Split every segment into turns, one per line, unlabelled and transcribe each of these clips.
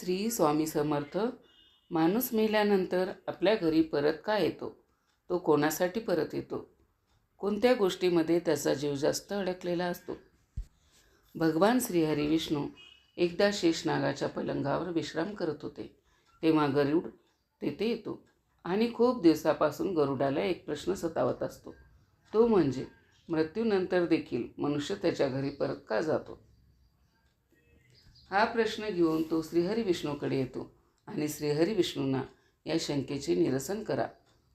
श्री स्वामी समर्थ. माणूस मेल्यानंतर आपल्या घरी परत का येतो? तो कोणासाठी परत येतो? कोणत्या गोष्टीमध्ये त्याचा जीव जास्त अडकलेला असतो? भगवान श्रीहरी विष्णू एकदा शेषनागाच्या पलंगावर विश्राम करत होते. तेव्हा गरुड तेथे येतो आणि खूप दिवसापासून गरुडाला एक प्रश्न सतावत असतो. तो म्हणजे मृत्यूनंतर देखील मनुष्य त्याच्या घरी परत का जातो? हा प्रश्न घेऊन तो श्रीहरी विष्णूकडे येतो आणि श्रीहरी विष्णूंना या शंकेचे निरसन करा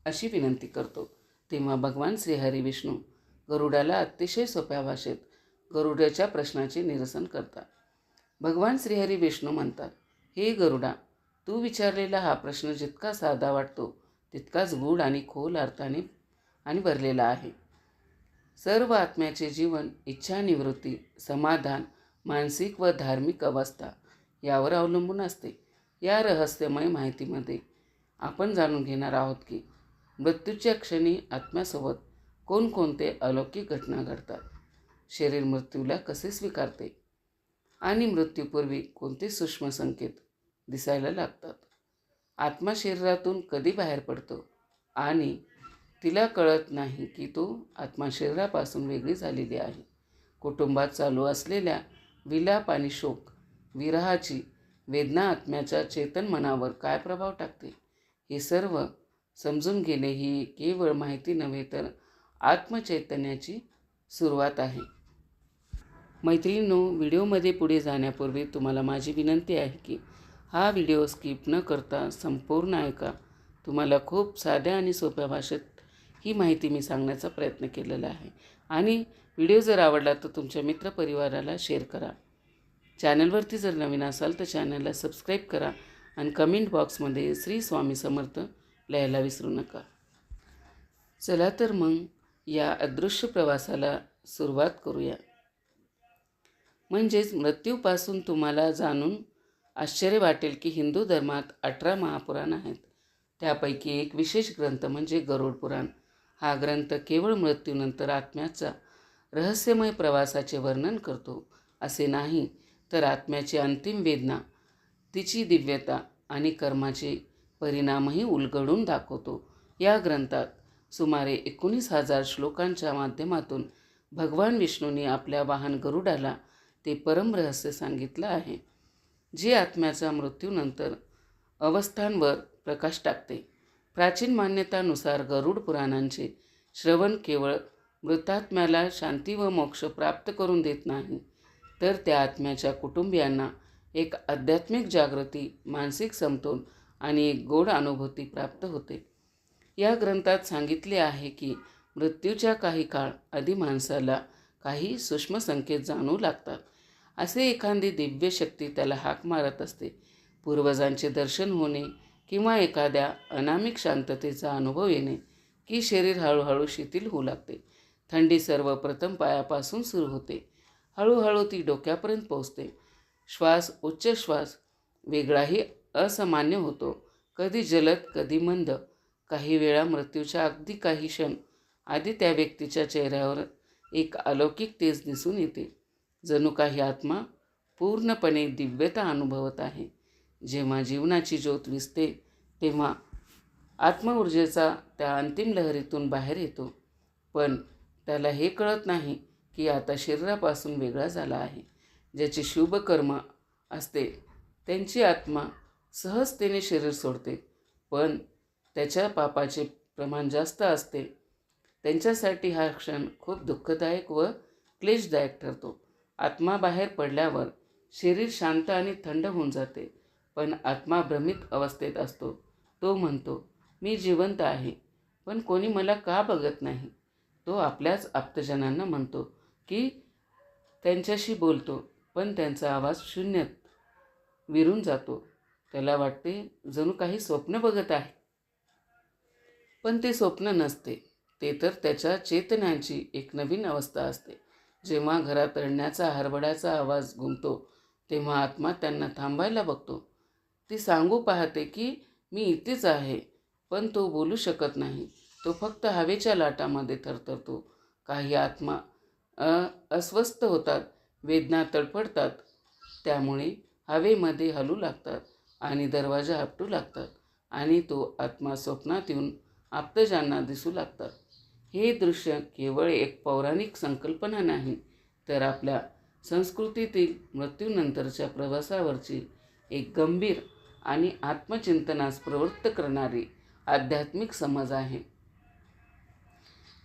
अशी विनंती करतो. तेव्हा भगवान श्रीहरी विष्णू गरुडाला अतिशय सोप्या भाषेत गरुडाच्या प्रश्नाचे निरसन करतात. भगवान श्रीहरी विष्णू म्हणतात हे गरुडा तू विचारलेला हा प्रश्न जितका साधा वाटतो तितकाच गूढ आणि खोल अर्थाने आणि भरलेला आहे. सर्व आत्म्याचे जीवन इच्छानिवृत्ती समाधान मानसिक व धार्मिक अवस्था यावर अवलंबून असते. या रहस्यमय माहितीमध्ये आपण जाणून घेणार आहोत की मृत्यूच्या क्षणी आत्म्यासोबत कोणकोणते अलौकिक घटना घडतात? शरीर मृत्यूला कसे स्वीकारते? आणि मृत्यूपूर्वी कोणते सूक्ष्म संकेत दिसायला लागतात? आत्मा शरीरातून कधी बाहेर पडतो? आणि तिला कळत नाही की तो आत्मा शरीरापासून वेगळी झालेली आहे. कुटुंबात चालू असलेल्या विलाप आणि शोक विरहाची वेदना आत्म्याच्या चेतन मनावर काय प्रभाव टाकते? हे सर्व समजून घेणे ही केवळ माहिती नव्हे तर आत्मचैतन्याची सुरुवात आहे. मैत्रिणींनो व्हिडिओमध्ये पुढे जाण्यापूर्वी तुम्हाला माझी विनंती आहे की हा व्हिडिओ स्किप न करता संपूर्ण ऐका. तुम्हाला खूप साध्या आणि सोप्या भाषेत ही माहिती मी सांगण्याचा प्रयत्न केलेला आहे. आणि व्हिडिओ जर आवडला तर तुमच्या मित्रपरिवाराला शेअर करा. चॅनलवरती जर नवीन असाल तर चॅनलला सबस्क्राईब करा आणि कमेंट बॉक्समध्ये श्री स्वामी समर्थ लिहायला विसरू नका. चला तर मग या अदृश्य प्रवासाला सुरुवात करूया. म्हणजेच मृत्यूपासून तुम्हाला जाणून आश्चर्य वाटेल की हिंदू धर्मात अठरा महापुराण आहेत. त्यापैकी एक विशेष ग्रंथ म्हणजे गरुड पुराण. हा ग्रंथ केवळ मृत्यूनंतर आत्म्याचा रहस्यमय प्रवासाचे वर्णन करतो असे नाही तर आत्म्याची अंतिम वेदना तिची दिव्यता आणि कर्माचे परिणामही उलगडून दाखवतो. या ग्रंथात सुमारे एकोणीस हजार श्लोकांच्या माध्यमातून भगवान विष्णूंनी आपल्या वाहन गरुडाला ते परमरहस्य सांगितलं आहे जे आत्म्याचा मृत्यूनंतर अवस्थांवर प्रकाश टाकते. प्राचीन मान्यतानुसार गरुड पुराणांचे श्रवण केवळ मृतात्म्याला शांती व मोक्ष प्राप्त करून देत नाही तर त्या आत्म्याच्या कुटुंबियांना एक आध्यात्मिक जागृती मानसिक समतोल आणि एक गोड अनुभूती प्राप्त होते. या ग्रंथात सांगितले आहे की मृत्यूच्या काही काळ आधी माणसाला काही सूक्ष्म संकेत जाणू लागतात. असे एखादी दिव्य शक्ती त्याला हाक मारत असते. पूर्वजांचे दर्शन होणे किंवा एखाद्या अनामिक शांततेचा अनुभव येणे की शरीर हळूहळू शिथिल होऊ लागते. थंडी सर्वप्रथम पायापासून सुरू होते. हळूहळू ती डोक्यापर्यंत पोचते श्वास उच्च श्वास वेगळाही असामान्य होतो. कधी जलद कधी मंद. काही वेळा मृत्यूच्या अगदी काही क्षण आधी त्या व्यक्तीच्या चेहऱ्यावर एक अलौकिक तेज दिसून येते. जणू काही आत्मा पूर्णपणे दिव्यता अनुभवत आहे. जेव्हा जीवनाची ज्योत विसते तेव्हा आत्मऊर्जेचा त्या अंतिम लहरीतून बाहेर येतो. पण त्याला हे कळत नाही की आता शरीरापासून वेगळा झाला आहे. ज्याचे शुभकर्म असते त्यांची आत्मा सहजतेने शरीर सोडते. पण त्याच्या पापाचे प्रमाण जास्त असते. त्यांच्यासाठी हा क्षण खूप दुःखदायक व क्लेशदायक ठरतो. आत्मा बाहेर पडल्यावर शरीर शांत आणि थंड होऊन जाते. पण आत्मा भ्रमित अवस्थेत असतो. तो म्हणतो मी जिवंत आहे पण कोणी मला का बघत नाही? तो आपल्याच आप्तजनांना म्हणतो की त्यांच्याशी बोलतो पण त्यांचा आवाज शून्यात विरून जातो. त्याला वाटते जणू काही स्वप्न बघत आहे. पण ते स्वप्न नसते. ते तर त्याच्या चेतनांची एक नवीन अवस्था असते. जेव्हा घरात रडण्याचा हरबडाचा आवाज घुमतो तेव्हा आत्मा त्यांना थांबायला बघतो. ती सांगू पाहते की मी इथेच आहे पण तो बोलू शकत नाही. तो फक्त हवेच्या लाटामध्ये थरथरतो. काही आत्मा अ अस्वस्थ होतात वेदना तडफडतात. त्यामुळे हवेमध्ये हलू लागतात आणि दरवाजा आपटू लागतात आणि तो आत्मा स्वप्नात येऊन आप्तजांना दिसू लागतात. हे दृश्य केवळ एक पौराणिक संकल्पना नाही तर आपल्या संस्कृतीतील मृत्यूनंतरच्या प्रवासावरची एक गंभीर आणि आत्मचिंतनास प्रवृत्त करणारी आध्यात्मिक समज आहे.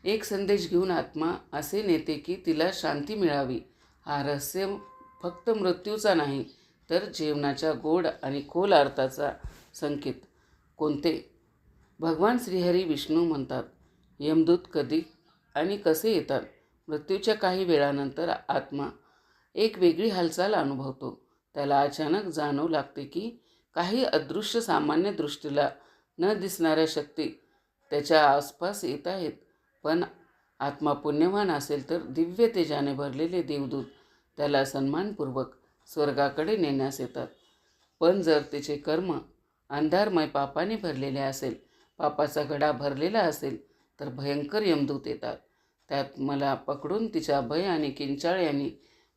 एक संदेश घेऊन आत्मा असे नेते की तिला शांती मिळावी. हा रहस्य फक्त मृत्यूचा नाही तर जीवनाच्या गोड आणि खोल अर्थाचा संकेत. कोणते? भगवान श्रीहरी विष्णू म्हणतात यमदूत कधी आणि कसे येतात? मृत्यूच्या काही वेळानंतर आत्मा एक वेगळी हालचाल अनुभवतो. त्याला अचानक जाणवू लागते की काही अदृश्य सामान्य दृष्टीला न दिसणाऱ्या शक्ती त्याच्या आसपास येत आहेत. पण आत्मा पुण्यवान असेल तर दिव्य तेजाने भरलेले देवदूत त्याला सन्मानपूर्वक स्वर्गाकडे नेण्यास येतात. पण जर तिचे कर्म अंधारमय पापाने भरलेले असेल पापाचा गडा भरलेला असेल तर भयंकर यमदूत येतात. त्यात मला पकडून तिच्या भय आणि किंचाळ यांनी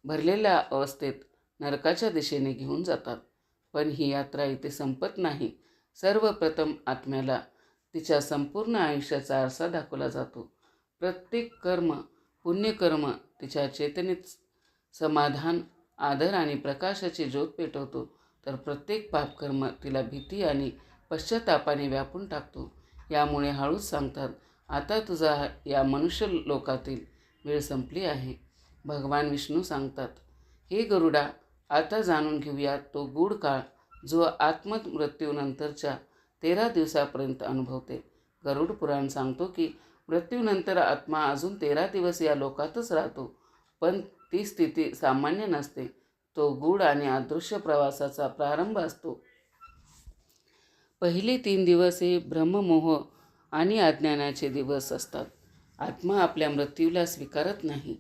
भरलेल्या अवस्थेत नरकाच्या दिशेने घेऊन जातात. पण ही यात्रा इथे संपत नाही. सर्वप्रथम आत्म्याला तिच्या संपूर्ण आयुष्याचा आरसा दाखवला जातो. प्रत्येक कर्म पुण्यकर्म तिच्या चेतनेत समाधान आदर आणि प्रकाशाची ज्योत पेटवतो. तर प्रत्येक पापकर्म तिला भीती आणि पश्चातापाने व्यापून टाकतो. यामुळे हळूच सांगतात आता तुझा या मनुष्य लोकातील वेळ संपली आहे. भगवान विष्णू सांगतात हे गरुडा आता जाणून घेऊया तो गूढ काळ जो आत्ममृत्यूनंतरच्या तेरा दिवसापर्यंत अनुभवते. गरुड पुराण सांगतो की मृत्यूनंतर आत्मा अजून तेरा दिवस या लोकातच राहतो. पण ती स्थिती सामान्य नसते. तो गूढ आणि अदृश्य प्रवासाचा प्रारंभ असतो. पहिले तीन दिवस हे ब्रह्ममोह आणि अज्ञानाचे दिवस असतात. आत्मा आपल्या मृत्यूला स्वीकारत नाही.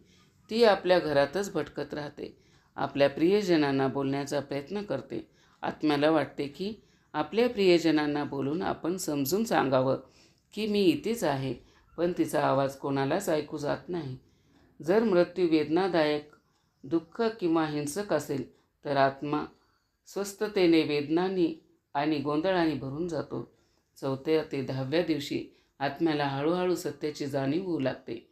ती आपल्या घरातच भटकत राहते. आपल्या प्रियजनांना बोलण्याचा प्रयत्न करते. आत्म्याला वाटते की आपल्या प्रियजनांना बोलून आपण समजून सांगावं की मी इथेच आहे पण तिचा आवाज कोणालाच ऐकू जात नाही. जर मृत्यू वेदनादायक दुःख किंवा हिंसक असेल तर आत्मा स्वस्थतेने वेदनांनी आणि गोंधळाने भरून जातो. चौथ्या ते दहाव्या दिवशी आत्म्याला हळूहळू सत्याची जाणीव होऊ लागते.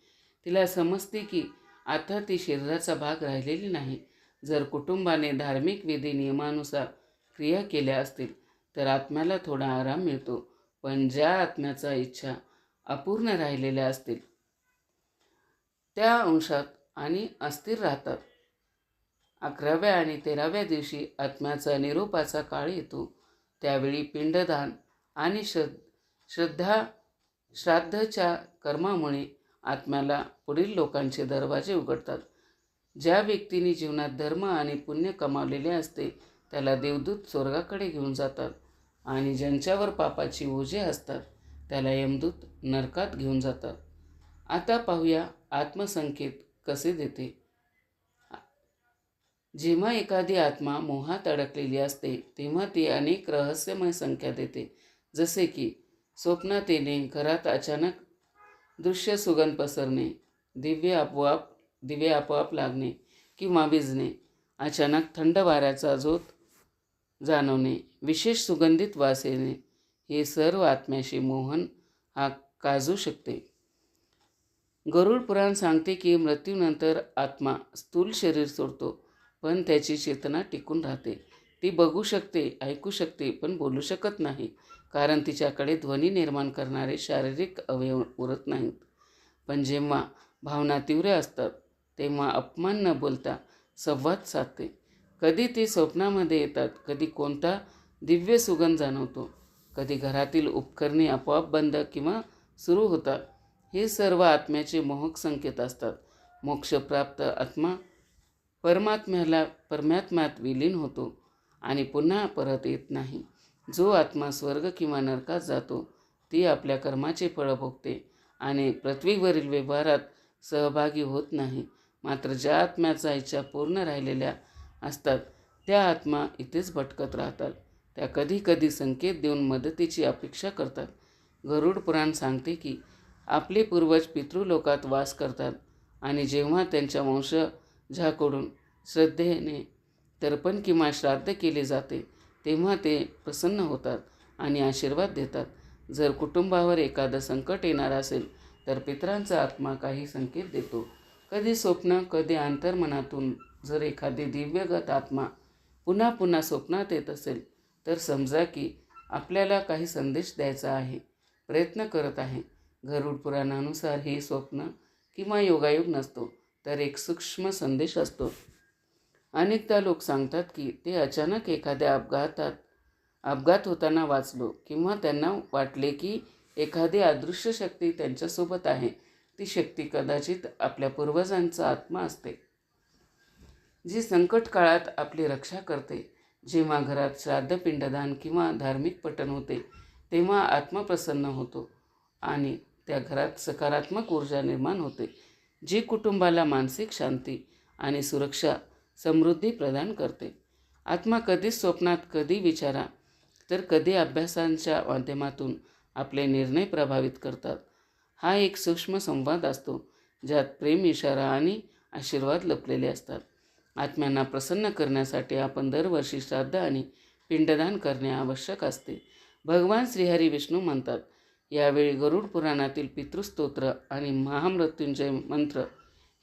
तिला समजते की आता ती शरीराचा भाग राहिलेली नाही. जर कुटुंबाने धार्मिक विधी नियमानुसार क्रिया केल्या असतील तर आत्म्याला थोडा आराम मिळतो पण ज्या आत्म्याचा इच्छा अपूर्ण राहिलेल्या असतील त्या अंशात आणि अस्थिर राहतात. अकराव्या आणि तेराव्या दिवशी आत्म्याचा निरोपाचा काळ येतो. त्यावेळी पिंडदान आणि श्रद्ध श्रद्धा श्राद्धच्या कर्मामुळे आत्म्याला पुढील लोकांचे दरवाजे उघडतात. ज्या व्यक्तीने जीवनात धर्म आणि पुण्य कमावलेले असते त्याला देवदूत स्वर्गाकडे घेऊन जातात. आणि ज्यांच्यावर पापाची ओझे असतात त्याला यमदूत नरकात घेऊन जातात. आता पाहूया आत्मसंकेत कसे देते. जेव्हा एखादी आत्मा मोहात अडकलेली असते तेव्हा ती अनेक रहस्यमय संख्या देते. जसे की स्वप्नात येणे घरात अचानक दृश्य सुगंध पसरणे दिव्य आपोआप दिवे आपोआप लागणे किंवा विजणे अचानक थंड वाऱ्याचा झोत जाणवणे विशेष सुगंधित वास येणे हे सर्व आत्म्याशी मोहन हा काजू शकते. गरुड पुराण सांगते की मृत्यूनंतर आत्मा स्थूल शरीर सोडतो पण त्याची चेतना टिकून राहते. ती बघू शकते ऐकू शकते पण बोलू शकत नाही कारण तिच्याकडे ध्वनी निर्माण करणारे शारीरिक अवयव उरत नाहीत. पण जेव्हा भावना तीव्र असतात तेव्हा अपमान न बोलता संवाद साधते. कधी ती स्वप्नामध्ये येतात कधी कोणता दिव्य सुगंध जाणवतो. कधी घरातील उपकरणे आपोआप बंद किंवा सुरू होतात. हे सर्व आत्म्याचे मोहक संकेत असतात. मोक्षप्राप्त आत्मा परमात्म्याला परमात्म्यात विलीन होतो आणि पुन्हा परत येत नाही. जो आत्मा स्वर्ग किंवा नरकात जातो ती आपल्या कर्माचे फळ भोगते आणि पृथ्वीवरील व्यवहारात सहभागी होत नाही. मात्र ज्या आत्म्याचा इच्छा पूर्ण राहिलेल्या असतात त्या आत्मा इथेच भटकत राहतात. त्या कधी कधी संकेत देऊन मदतीची अपेक्षा करतात. गरुड पुराण सांगते की आपले पूर्वज पितृलोकात वास करतात आणि जेव्हा त्यांच्या वंशजाकडून श्रद्धेने तर्पण किंवा श्राद्ध केले जाते तेव्हा ते प्रसन्न होतात आणि आशीर्वाद देतात. जर कुटुंबावर एखादं संकट येणार असेल तर पितरांचा आत्मा काही संकेत देतो. कधी स्वप्न कधी अंतर्मनातून जर एखादी दिव्यगत आत्मा पुन्हा पुन्हा स्वप्नात येत असेल तर समजा की आपल्याला काही संदेश द्यायचा आहे प्रयत्न करत आहे. गरुड पुराणानुसार हे स्वप्न किंवा योगायोग नसतो तर एक सूक्ष्म संदेश असतो. अनेकदा लोक सांगतात की ते अचानक एखाद्या अपघातात अपघात होताना वाचलो किंवा त्यांना वाटले की एखादी अदृश्य शक्ती त्यांच्यासोबत आहे. ती शक्ती कदाचित आपल्या पूर्वजांचा आत्मा असते जी संकट काळात आपली रक्षा करते. जेव्हा घरात श्राद्ध पिंडदान किंवा धार्मिक पठण होते तेव्हा आत्मा प्रसन्न होतो आणि त्या घरात सकारात्मक ऊर्जा निर्माण होते जी कुटुंबाला मानसिक शांती आणि सुरक्षा समृद्धी प्रदान करते. आत्मा कधी स्वप्नात कधी विचारा तर कधी अभ्यासांच्या माध्यमातून आपले निर्णय प्रभावित करतात. हा एक सूक्ष्म संवाद असतो ज्यात प्रेम इशारा आणि आशीर्वाद लपलेले असतात. आत्म्यांना प्रसन्न करण्यासाठी आपण दरवर्षी श्राद्ध आणि पिंडदान करणे आवश्यक असते. भगवान श्रीहरी विष्णू म्हणतात यावेळी गरुड पुराणातील पितृस्तोत्र आणि महामृत्युंजय मंत्र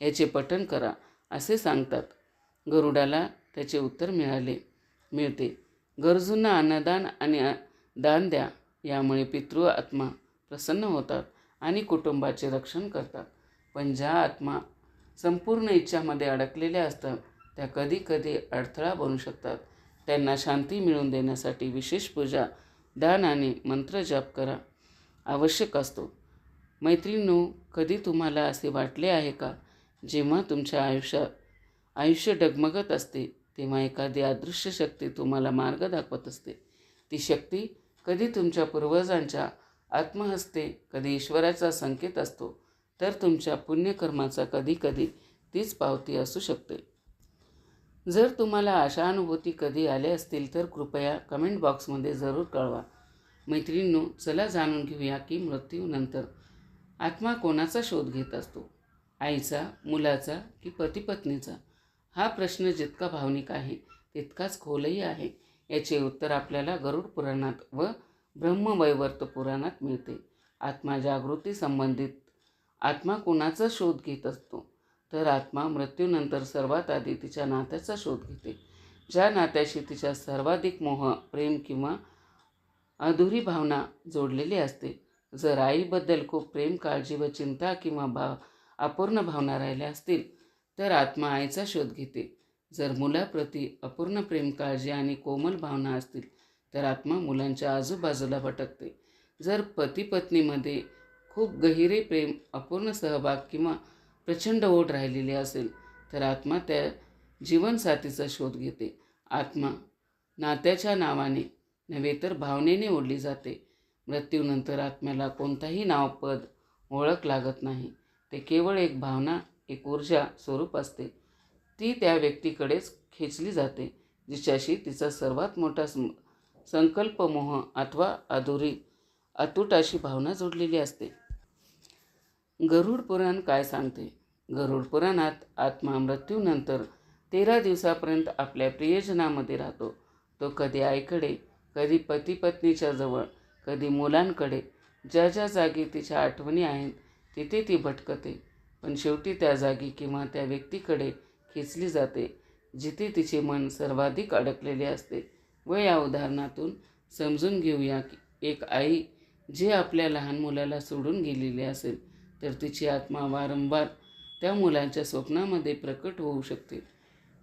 याचे पठण करा असे सांगतात. गरुडाला त्याचे उत्तर मिळाले. मिळते. गरजूंना अन्नदान आणि दान द्या यामुळे पितृ आत्मा प्रसन्न होतात आणि कुटुंबाचे रक्षण करतात. पण ज्या आत्मा संपूर्ण इच्छामध्ये अडकलेल्या असतात त्या कधीकधी अडथळा बनू शकतात. त्यांना शांती मिळवून देण्यासाठी विशेष पूजा दान आणि मंत्र जप करा. आवश्यक असतो. मैत्रिणींनो कधी तुम्हाला असे वाटले आहे का? जेव्हा तुमच्या आयुष्यात आयुष्य डगमगत असते तेव्हा एखादी अदृश्य शक्ती तुम्हाला मार्ग दाखवत असते. ती शक्ती कधी तुमच्या पूर्वजांच्या आत्महस्ते कधी ईश्वराचा संकेत असतो तर तुमच्या पुण्यकर्माचा कधी कधी तीच पावती असू शकते. जर तुम्हाला अशा अनुभूती कधी आल्या असतील तर कृपया कमेंट बॉक्समध्ये जरूर कळवा. मैत्रिणींनो चला जाणून घेऊया की मृत्यूनंतर आत्मा कोणाचा शोध घेत असतो? आईचा मुलाचा की पतीपत्नीचा? हा प्रश्न जितका भावनिक आहे तितकाच खोलही आहे. याचे उत्तर आपल्याला गरुड पुराणात व ब्रह्मवैवर्त पुराणात मिळते. आत्मा जागृती संबंधित आत्मा कोणाचा शोध घेत असतो? तर आत्मा मृत्यूनंतर सर्वात आधी तिच्या नात्याचा शोध घेते. ज्या नात्याशी तिच्या सर्वाधिक मोह प्रेम किंवा अधुरी भावना जोडलेली असते जर आईबद्दल खूप प्रेम काळजी व चिंता किंवा भाव अपूर्ण भावना राहिल्या असतील तर आत्मा आईचा शोध घेते. जर मुलाप्रती अपूर्ण प्रेम काळजी आणि कोमल भावना असतील तर आत्मा मुलांच्या आजूबाजूला भटकते. जर पती पत्नीमध्ये खूप गहिरे प्रेम अपूर्ण सहभाग किंवा प्रचंड ओढ राहिलेली असेल तर आत्मा त्या जीवनसाथीचा शोध घेते. आत्मा नात्याच्या नावाने नव्हे तर भावनेने ओढली जाते. मृत्यूनंतर आत्म्याला कोणताही नावपद ओळख लागत नाही. ते केवळ एक भावना एक ऊर्जा स्वरूप असते. ती त्या व्यक्तीकडेच खेचली जाते जिच्याशी तिचा सर्वात मोठा संकल्प मोह अथवा अधुरी अतूट अशी भावना जोडलेली असते. गरुड पुराण काय सांगते? गरुड पुराणात आत्मा मृत्यूनंतर तेरा दिवसापर्यंत आपल्या प्रियजनामध्ये राहतो. तो कधी आईकडे कधी पती पत्नीच्या जवळ कधी मुलांकडे. ज्या ज्या जागी तिच्या आठवणी आहेत तिथे ती भटकते. पण शेवटी त्या जागी किंवा त्या व्यक्तीकडे खेचली जाते जिथे तिचे मन सर्वाधिक अडकलेले असते. व या उदाहरणातून समजून घेऊया की एक आई जी आपल्या लहान मुलाला सोडून गेलेली असेल तर तिची आत्मा वारंवार त्या मुलांच्या स्वप्नामध्ये प्रकट होऊ शकते.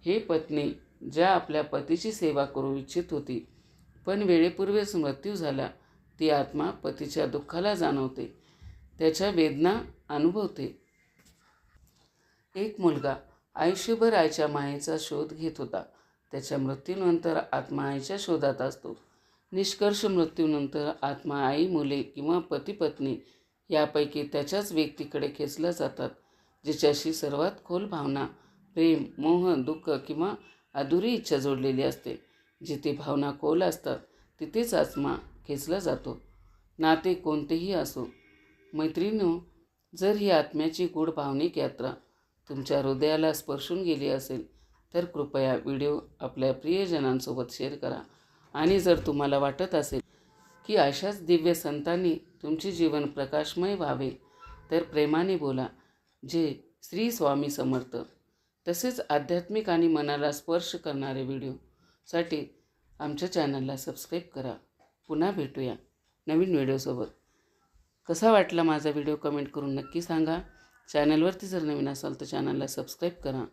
हे पत्नी ज्या आपल्या पतीची सेवा करू इच्छित होती पण वेळेपूर्वीच मृत्यू झाला ती आत्मा पतीच्या दुःखाला जाणवते त्याच्या वेदना अनुभवते. एक मुलगा आयुष्यभर आईच्या मायेचा शोध घेत होता. त्याच्या मृत्यूनंतर आत्मा आईच्या शोधात असतो. निष्कर्ष मृत्यूनंतर आत्मा आई मुले किंवा पती पत्नी यापैकी त्याच्याच व्यक्तीकडे खेचल्या जातात जिच्याशी सर्वात खोल भावना प्रेम मोह दुःख किंवा अधुरी इच्छा जोडलेली असते. जिथे भावना खोल असतात तिथेच आत्मा खेचला जातो. नाते कोणतेही असो. मैत्रिणीनो जर ही आत्म्याची गूढ भावनिक यात्रा तुमच्या हृदयाला स्पर्शून गेली असेल तर कृपया व्हिडिओ आपल्या प्रियजनांसोबत शेअर करा. आणि जर तुम्हाला वाटत असेल की अशाच दिव्य संतांनी तुमचे जीवन प्रकाशमय व्हावे. तर प्रेमाने बोला जे श्री स्वामी समर्थ. तसेच आध्यात्मिक आणि मनाला स्पर्श करणारे व्हिडिओसाठी आमच्या चॅनलला सबस्क्राईब करा. पुन्हा भेटूया नवीन व्हिडिओसोबत कसा वाटला माझा व्हिडिओ कमेंट करून नक्की सांगा. चॅनलवरती जर नवीन असाल तर चॅनलला सबस्क्राईब करा.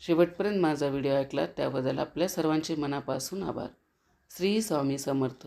शेवटपर्यंत माझा व्हिडिओ ऐकला त्याबद्दल आपल्या सर्वांचे मनापासून आभार. श्री स्वामी समर्थ.